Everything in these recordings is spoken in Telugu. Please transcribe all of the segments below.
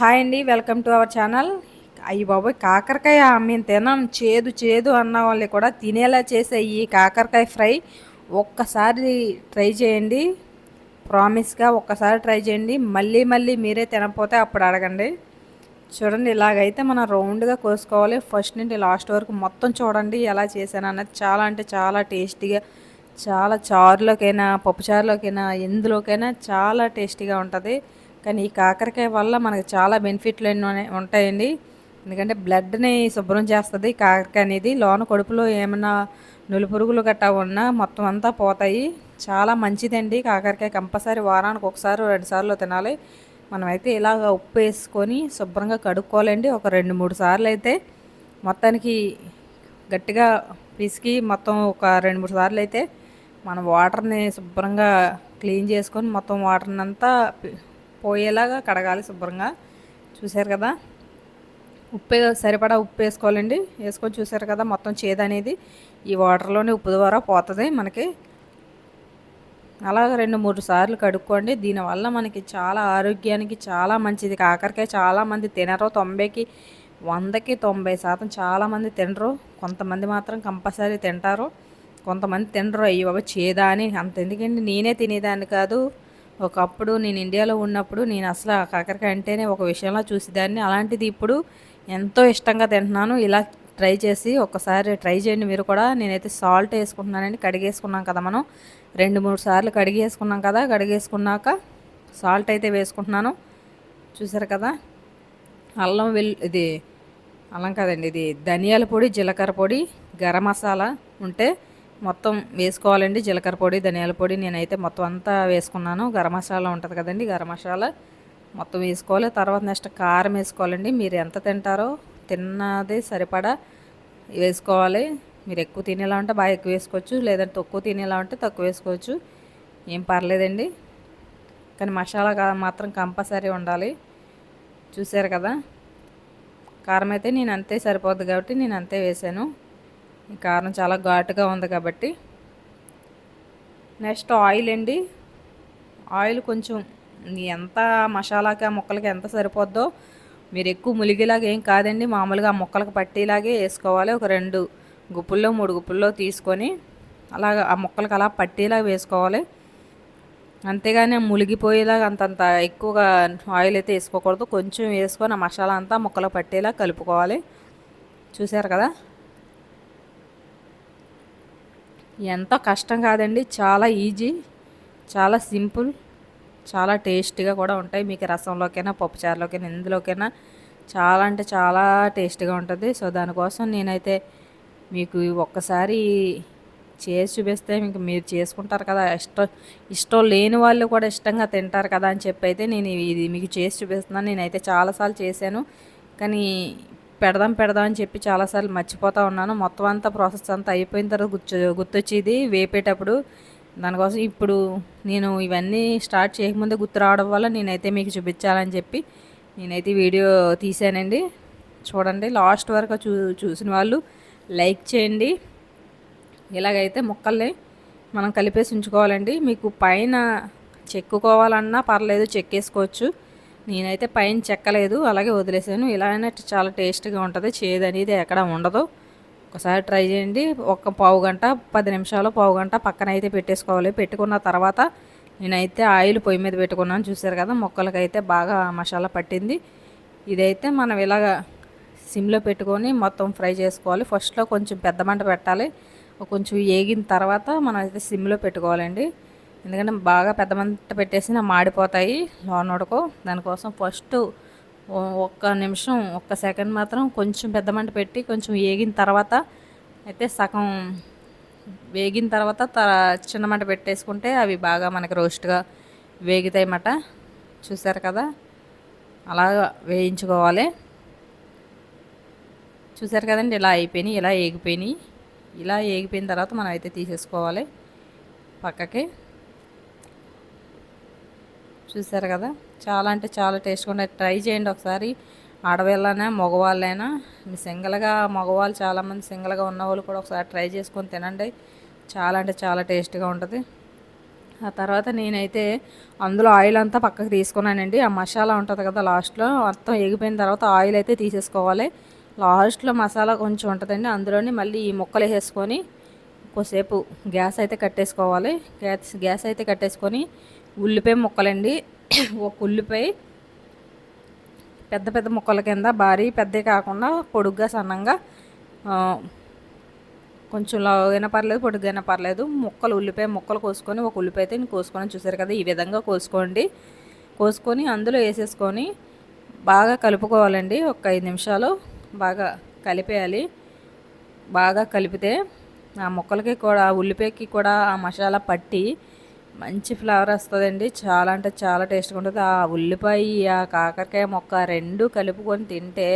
హాయ్ అండి వెల్కమ్ టు అవర్ ఛానల్. అయ్యి బాబోయ్ కాకరకాయ మేము తినం చేదు చేదు అన్న వాళ్ళు కూడా తినేలా చేసే ఈ కాకరకాయ ఫ్రై ఒక్కసారి ట్రై చేయండి. ప్రామిస్గా ఒక్కసారి ట్రై చేయండి. మళ్ళీ మళ్ళీ మీరే తినకపోతే అప్పుడు అడగండి. చూడండి ఇలాగైతే మనం రౌండ్గా కోసుకోవాలి. ఫస్ట్ నుండి లాస్ట్ వరకు మొత్తం చూడండి ఎలా చేశాను అన్నది చాలా అంటే చాలా టేస్టీగా చాలా చారులోకైనా పప్పుచారులోకైనా ఎందులోకైనా చాలా టేస్టీగా ఉంటుంది. కానీ ఈ కాకరకాయ వల్ల మనకు చాలా బెనిఫిట్లు ఎన్నో ఉంటాయండి. ఎందుకంటే బ్లడ్ని శుభ్రం చేస్తుంది. కాకరకాయ అనేది లోన కడుపులో ఏమైనా నులుపురుగులు గట్టా ఉన్నా మొత్తం అంతా పోతాయి. చాలా మంచిదండి. కాకరకాయ కంపల్సరీ వారానికి ఒకసారి రెండుసార్లు తినాలి. మనమైతే ఇలాగ ఉప్పు వేసుకొని శుభ్రంగా కడుక్కోవాలండి. ఒక రెండు మూడు సార్లు అయితే మొత్తానికి గట్టిగా పిసికి మొత్తం ఒక రెండు మూడు సార్లు అయితే మనం వాటర్ని శుభ్రంగా క్లీన్ చేసుకొని మొత్తం వాటర్ని అంతా పోయేలాగా కడగాలి శుభ్రంగా. చూశారు కదా? ఉప్పు సరిపడా ఉప్పు వేసుకోవాలండి. వేసుకొని చూసారు కదా మొత్తం చేదు అనేది. ఈ వాటర్లోనే ఉప్పు ద్వారా పోతుంది మనకి. అలాగ రెండు మూడు సార్లు కడుక్కోండి. దీనివల్ల మనకి చాలా ఆరోగ్యానికి చాలా మంచిది. కాకరకాయ చాలామంది తినరు. తొంభైకి వందకి తొంభై శాతం చాలామంది తినరు. కొంతమంది మాత్రం కంపల్సరీ తింటారు. కొంతమంది తినరు. అయ్యి బాబా చేదా అని. అంత ఎందుకండి నేనే తినేదాన్ని కాదు. ఒకప్పుడు నేను ఇండియాలో ఉన్నప్పుడు నేను అసలు కాకరకాయ అంటేనే ఒక విషయంలో చూసేదాన్ని. అలాంటిది ఇప్పుడు ఎంతో ఇష్టంగా తింటున్నాను. ఇలా ట్రై చేసి ఒకసారి ట్రై చేయండి మీరు కూడా. నేనైతే సాల్ట్ వేసుకుంటున్నానండి. కడిగేసుకున్నాం కదా మనం. రెండు మూడు సార్లు కడిగేసుకున్నాం కదా. కడిగేసుకున్నాక సాల్ట్ అయితే వేసుకుంటున్నాను. చూసారు కదా? అల్లం వెల్ ఇది అల్లం కదండి. ఇది ధనియాల పొడి జీలకర్ర పొడి గరం మసాలా ఉంటే మొత్తం వేసుకోవాలండి. జీలకర్ర పొడి ధనియాల పొడి నేనైతే మొత్తం అంతా వేసుకున్నాను. గరం మసాలా ఉంటుంది కదండి గరం మసాలా. మొత్తం వేసుకోవాలి. తర్వాత నెక్స్ట్ కారం వేసుకోవాలండి. మీరు ఎంత తింటారో తిన్నది సరిపడా వేసుకోవాలి. మీరు ఎక్కువ తినేలా ఉంటే బాగా ఎక్కువ వేసుకోవచ్చు. లేదంటే తక్కువ తినేలా ఉంటే తక్కువ వేసుకోవచ్చు. ఏం పర్లేదండి. కానీ మసాలా మాత్రం కంపల్సరీ ఉండాలి. చూసారు కదా? కారం అయితే నేను అంతే సరిపోద్ది కాబట్టి నేను అంతే వేసాను. ఈ కారం చాలా ఘాటుగా ఉంది కాబట్టి. నెక్స్ట్ ఆయిల్ అండి. ఆయిల్ కొంచెం ఎంత మసాలాకి ఆ ముక్కలకి ఎంత సరిపోద్దో మీరు ఎక్కువ ములిగేలాగా ఏం కాదండి. మామూలుగా ఆ ముక్కలకు పట్టేలాగే వేసుకోవాలి. ఒక రెండు గుప్పుల్లో మూడు గుప్పుల్లో తీసుకొని అలాగ ఆ ముక్కలకు అలా పట్టేలాగా వేసుకోవాలి. అంతేగాని ములిగిపోయేలాగా అంతంత ఎక్కువగా ఆయిల్ అయితే వేసుకోకూడదు. కొంచెం వేసుకొని ఆ మసాలా అంతా ముక్కలకు పట్టేలా కలుపుకోవాలి. చూసారు కదా? ఎంతో కష్టం కాదండి. చాలా ఈజీ చాలా సింపుల్ చాలా టేస్టీగా కూడా ఉంటాయి. మీకు రసంలోకైనా పప్పుచారులోకైనా ఇందులోకైనా చాలా అంటే చాలా టేస్టీగా ఉంటుంది. సో దానికోసం నేనైతే మీకు ఒక్కసారి చేసి చూపిస్తే మీకు మీరు చేసుకుంటారు కదా. ఇష్టం ఇష్టం లేని వాళ్ళు కూడా ఇష్టంగా తింటారు కదా అని చెప్పి అయితే నేను ఇది మీకు చేసి చూపిస్తున్నాను. నేనైతే చాలాసార్లు చేశాను. కానీ పెడదాం పెడదాం అని చెప్పి చాలాసార్లు మర్చిపోతూ ఉన్నాను. మొత్తం అంతా ప్రాసెస్ అంతా అయిపోయిన తర్వాత గుర్తు గుర్తొచ్చేది వేపేటప్పుడు దానికోసం ఇప్పుడు నేను ఇవన్నీ స్టార్ట్ చేయకముందే గుర్తు రావడం వల్ల నేనైతే మీకు చూపించాలని చెప్పి నేనైతే వీడియో తీసానండి. చూడండి లాస్ట్ వరకు చూ చూసిన వాళ్ళు లైక్ చేయండి. ఇలాగైతే ముక్కల్ని మనం కలిపేసి ఉంచుకోవాలండి. మీకు పైన చెక్కుకోవాలన్నా పర్లేదు చెక్కేసుకోవచ్చు. నేనైతే పైన చెక్కలేదు అలాగే వదిలేసాను. ఇలానే చాలా టేస్ట్గా ఉంటుంది. చేదు అనేది ఎక్కడ ఉండదు. ఒకసారి ట్రై చేయండి. ఒక పావు గంట పది నిమిషాలు పావు గంట పక్కన అయితే పెట్టేసుకోవాలి. పెట్టుకున్న తర్వాత నేనైతే ఆయిల్ పొయ్యి మీద పెట్టుకున్నాను. చూసారు కదా మొక్కలకైతే బాగా మసాలా పట్టింది. ఇదైతే మనం ఇలాగ సిమ్లో పెట్టుకొని మొత్తం ఫ్రై చేసుకోవాలి. ఫస్ట్లో కొంచెం పెద్ద మంట పెట్టాలి. కొంచెం ఏగిన తర్వాత మనం అయితే సిమ్లో పెట్టుకోవాలండి. ఎందుకంటే బాగా పెద్ద మంట పెట్టేసి మాడిపోతాయి లోనోడకు దానికోసం ఫస్ట్ ఒక్క నిమిషం ఒక్క సెకండ్ మాత్రం కొంచెం పెద్ద మంట పెట్టి కొంచెం వేగిన తర్వాత అయితే సగం వేగిన తర్వాత త చిన్న మంట పెట్టేసుకుంటే అవి బాగా మనకి రోస్ట్గా వేగుతాయి అన్నమాట. చూసారు కదా? అలా వేయించుకోవాలి. చూసారు కదండి? ఇలా అయిపోయినాయి ఇలా ఏగిపోయినాయి ఇలా ఏగిపోయిన తర్వాత మనం అయితే తీసేసుకోవాలి పక్కకి. చూసారు కదా? చాలా అంటే చాలా టేస్ట్గా ఉండే ట్రై చేయండి ఒకసారి. ఆడవాళ్ళైనా మగవాళ్ళైనా సింగిల్గా మగవాళ్ళు చాలామంది సింగిల్గా ఉన్న వాళ్ళు కూడా ఒకసారి ట్రై చేసుకొని తినండి. చాలా అంటే చాలా టేస్ట్గా ఉంటుంది. ఆ తర్వాత నేనైతే అందులో ఆయిల్ అంతా పక్కకు తీసుకున్నానండి. ఆ మసాలా ఉంటుంది కదా లాస్ట్లో మొత్తం ఎగిపోయిన తర్వాత ఆయిల్ అయితే తీసేసుకోవాలి. లాస్ట్లో మసాలా కొంచెం ఉంటుందండి. అందులోని మళ్ళీ ఈ ముక్కలు వేసేసుకొని కొద్దిసేపు గ్యాస్ అయితే కట్టేసుకోవాలి. గ్యాస్ గ్యాస్ అయితే కట్టేసుకొని ఉల్లిపాయ ముక్కలండి. ఒక ఉల్లిపాయ పెద్ద పెద్ద ముక్కల కింద భారీ పెద్ద కాకుండా పొడుగ్గా సన్నంగా కొంచెం లావైనా పర్లేదు పొడుగైనా పర్లేదు. ముక్కలు ఉల్లిపాయ ముక్కలు కోసుకొని ఒక ఉల్లిపాయ అయితే కోసుకొని చూసారు కదా ఈ విధంగా కోసుకోండి. కోసుకొని అందులో వేసేసుకొని బాగా కలుపుకోవాలండి. ఒక ఐదు నిమిషాలు బాగా కలిపేయాలి. బాగా కలిపితే ఆ ముక్కలకి కూడా ఆ ఉల్లిపాయకి కూడా ఆ మసాలా పట్టి మంచి ఫ్లేవర్ వస్తుందండి. చాలా అంటే చాలా టేస్ట్గా ఉంటుంది. ఆ ఉల్లిపాయ ఆ కాకరకాయ మొక్క రెండు కలుపుకొని తింటే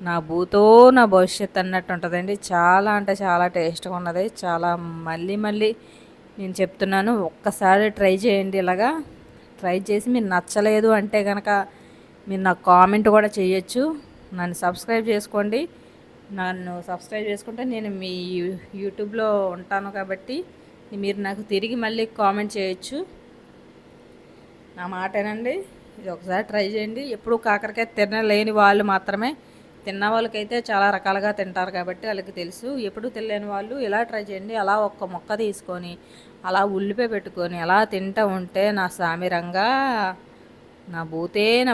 నా భూతో నా భవిష్యత్ అన్నట్టు ఉంటుందండి. చాలా అంటే చాలా టేస్ట్గా ఉన్నది. చాలా మళ్ళీ మళ్ళీ నేను చెప్తున్నాను. ఒక్కసారి ట్రై చేయండి ఇలాగా. ట్రై చేసి మీరు నచ్చలేదు అంటే కనుక మీరు నాకు కామెంట్ కూడా చేయొచ్చు. నన్ను సబ్స్క్రైబ్ చేసుకోండి. నన్ను సబ్స్క్రైబ్ చేసుకుంటే నేను మీ యూట్యూబ్లో ఉంటాను కాబట్టి మీరు నాకు తిరిగి మళ్ళీ కామెంట్ చేయొచ్చు. నా మాటేనండి ఇది ఒకసారి ట్రై చేయండి. ఎప్పుడు కాకరకాయ తినలేని వాళ్ళు మాత్రమే. తిన్న వాళ్ళకైతే చాలా రకాలుగా తింటారు కాబట్టి వాళ్ళకి తెలుసు. ఎప్పుడు తినలేని వాళ్ళు ఇలా ట్రై చేయండి. అలా ఒక్క మొక్క తీసుకొని అలా ఉల్లిపాయ పెట్టుకొని అలా తింటూ ఉంటే నా సామిరంగా నా భూతే నా